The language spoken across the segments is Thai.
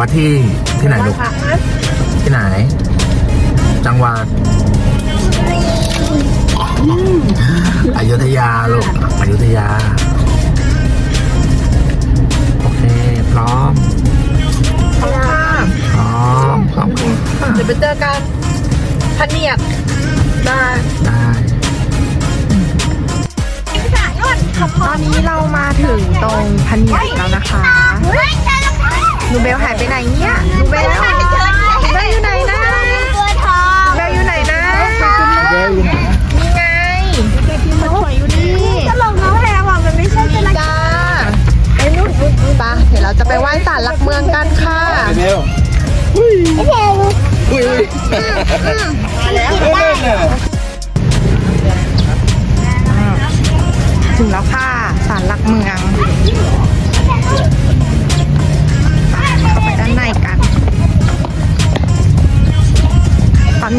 ว่าที่ที่ไหนลูกที่ไหน จังหวัดอยุธยาลูกอยุธยา โอเค พร้อมขอบคุณค่ะพร้อมพร้อมค่ะเดี๋ยวไปเจอกันพันเนียดได้ได้ตอนนี้เรามาถึงตรงพันเนียดแล้วนะคะห นูเบลหายไปไหนเนี่ยนูเบล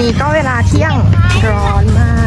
นี้ก็เวลาเที่ยงร้อนมาก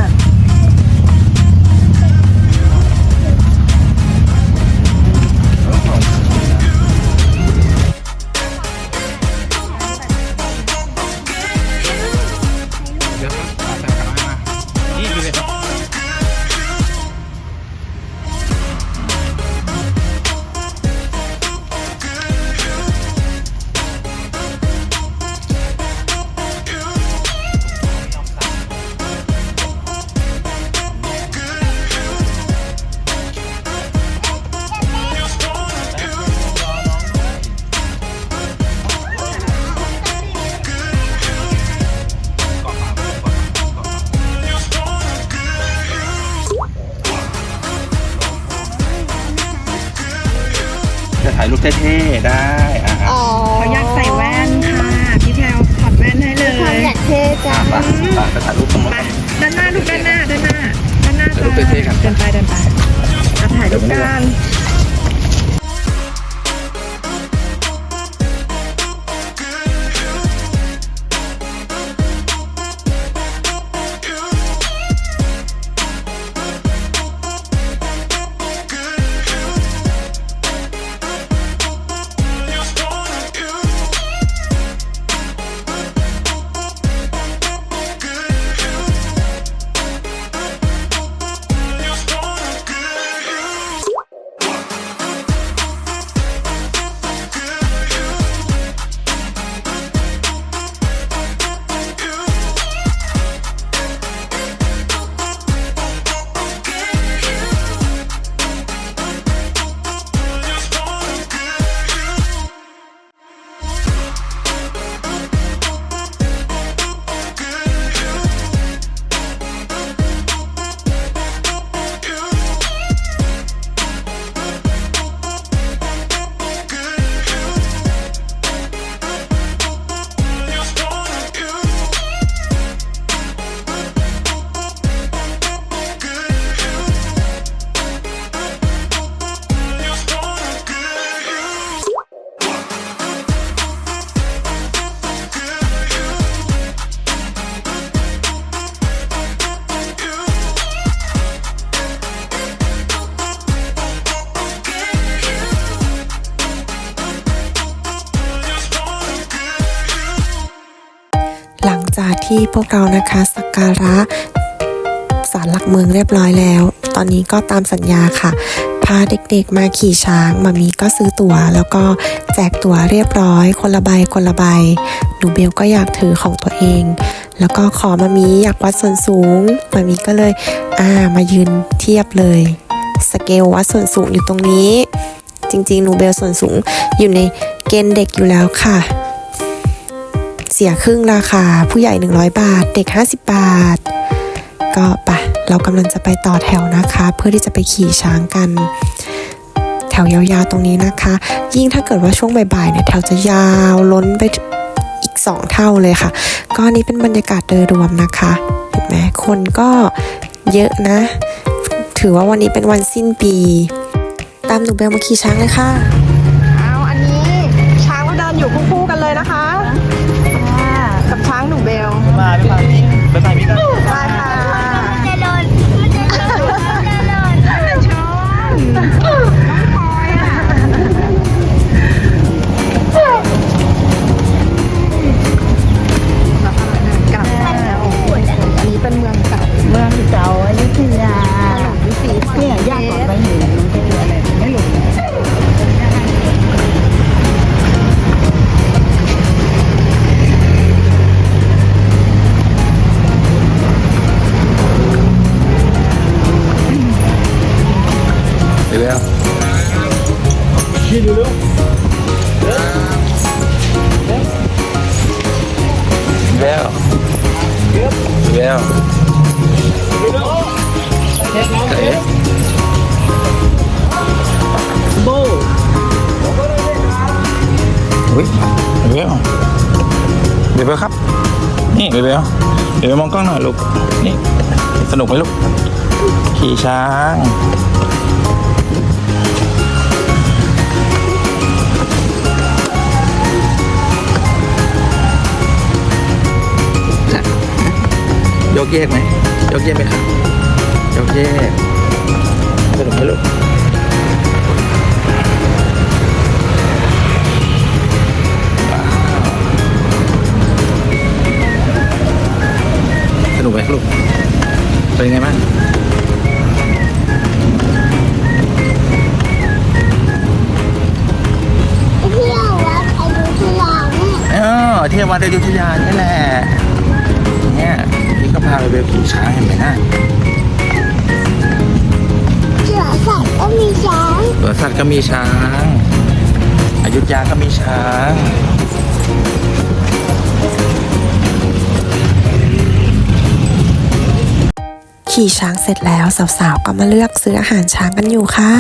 จะถ่ายรูปเท่ๆได้อะอ๋อเขาอยากใส่แว่นค่ะ พี่แพลวถอดแว่นให้เลยอยากเท่จังไปไปถ่ายรูปตรงนู้นไปด้านหน้าลูกด้านหน้าด้านหน้าด้านหน้าถ่ายรูปเท่ๆกัน เดินไปเดินไปอะถ่ายรูปกัน พวกเรานะคะสักการะศาลหลักเมืองเรียบร้อยแล้ว ตอนนี้ก็ตามสัญญาค่ะ พาเด็กๆมาขี่ช้างมามีก็ซื้อตั๋ว แล้วก็แจกตั๋วเรียบร้อย คนละใบคนละใบหนูเบลก็อยากถือของตัวเอง แล้วก็ขอมามีอยากวัดส่วนสูงมามีก็เลยอ่ามายืนเทียบเลย สเกลวัดส่วนสูงอยู่ตรงนี้ จริงๆหนูเบลส่วนสูงอยู่ในเกณฑ์เด็กอยู่แล้วค่ะ เสียครึ่งราคา ผู้ใหญ่ 100 บาท เด็ก 50 บาท ก็ปะเรากำลังจะไปต่อแถวนะคะ เพื่อที่จะไปขี่ช้างกัน แถวยาวๆตรงนี้นะคะ ยิ่งถ้าเกิดว่าช่วงบ่ายๆเนี่ยแถวจะยาวล้นไปอีก 2 เท่าเลยค่ะ ก็อันนี้เป็นบรรยากาศโดยรวมนะคะเห็นไหมคนก็เยอะนะ ถือว่าวันนี้เป็นวันสิ้นปี ตามหนูเบลมาขี่ช้างเลยค่ะเอาอันนี้ช้างก็เดินอยู่คู่ๆกันเลยนะคะ ช้างหนูเบล มาไม่มาพี่บ๊ายบายพี่กัน บายค่ะจะ แล้วแล้วโบอุ้ยเบลเบลครับ นี่เบลเบลมองกล้องหน่อยลูก นี่ สนุกไหมลูก ขี่ช้าง กแยกไหมยกแยกไหมครับยกแยกสนุกไหมลูกสนุกไหมลูกเป็นไงบ้างเที่ยววัดอยุธยาเนี่ยเออเที่ยววัดอยุธยานี่แหละ ก็พาไปเป็นผูช้างเห็นไหมนะสวนสัตว์ก็มีช้างสวนสัตว์ก็มีช้างอายุทยาก็มีช้างขี่ช้างเสร็จแล้วสาวๆก็มาเลือกซื้ออาหารช้างกันอยู่ค่ะ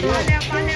อยู่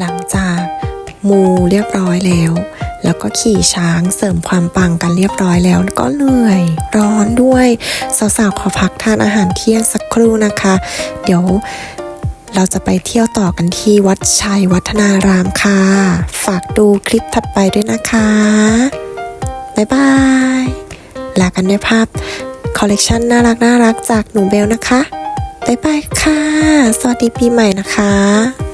หลังจากมูเรียบร้อยแล้ว แล้วก็ขี่ช้างเสริมความปังกันเรียบร้อยแล้วก็เหนื่อย ร้อนด้วย สาวๆขอพักทานอาหารเที่ยงสักครู่นะคะ เดี๋ยวเราจะไปเที่ยวต่อกันที่วัดชัยวัฒนารามค่ะ ฝากดูคลิปถัดไปด้วยนะคะ บ๊ายบาย ลากันด้วยภาพคอลเลกชันน่ารักน่ารักๆจากหนูเบลนะคะ บ๊ายบายค่ะ สวัสดีปีใหม่นะคะ